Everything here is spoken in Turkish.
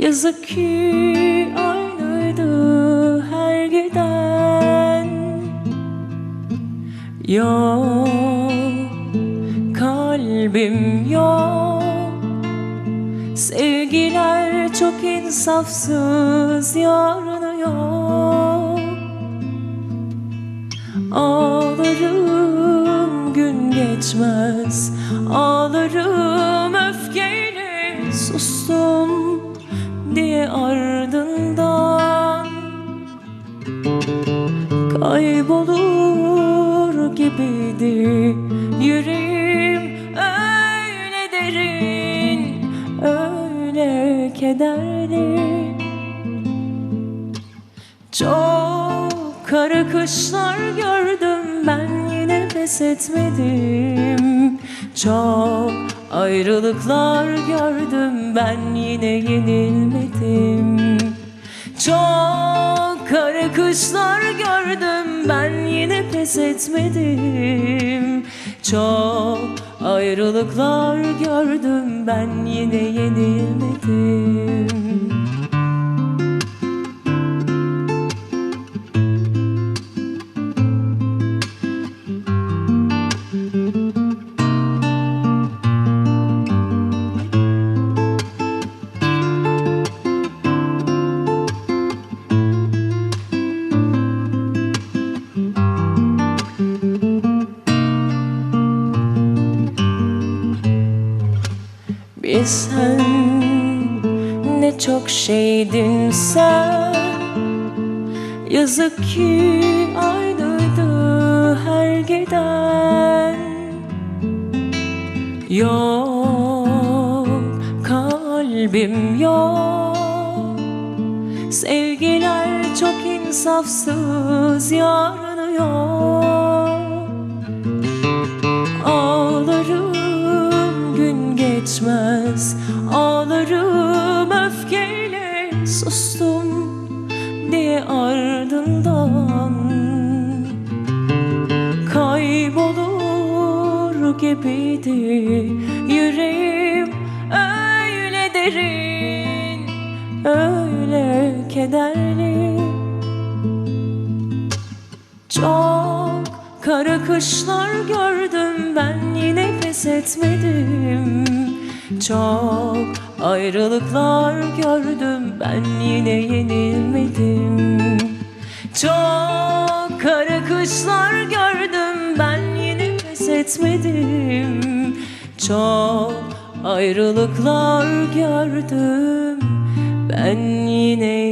Yazık ki aynıydı her giden. Yok kalbim yok. Sevgiler çok insafsız yarını yok. Ağlarım gün geçmez Ağlarım öfkeyle sustum ardından Kaybolur gibiydi yüreğim. Öyle derin Öyle kederli. Çok kara kışlar gördüm ben yine pes etmedim Çok ayrılıklar gördüm. Ben yine yenilmedim. Çok kara kışlar gördüm. Ben yine pes etmedim. Çok ayrılıklar gördüm. Ben yine yenilmedim Bir sen ne çok şeydin sen. Yazık ki aynıydı her giden. Yok kalbim yok. Sevgiler çok insafsız yarını yok geçmez. Ağlarım öfkeyle sustum diye ardından. Kaybolur gibiydi yüreğim öyle derin Öyle kederli. Çok kara kışlar gördüm ben yine pes etmedim Çok ayrılıklar gördüm ben yine yenilmedim. Çok kara kışlar gördüm ben yine pes etmedim. Çok ayrılıklar gördüm ben yine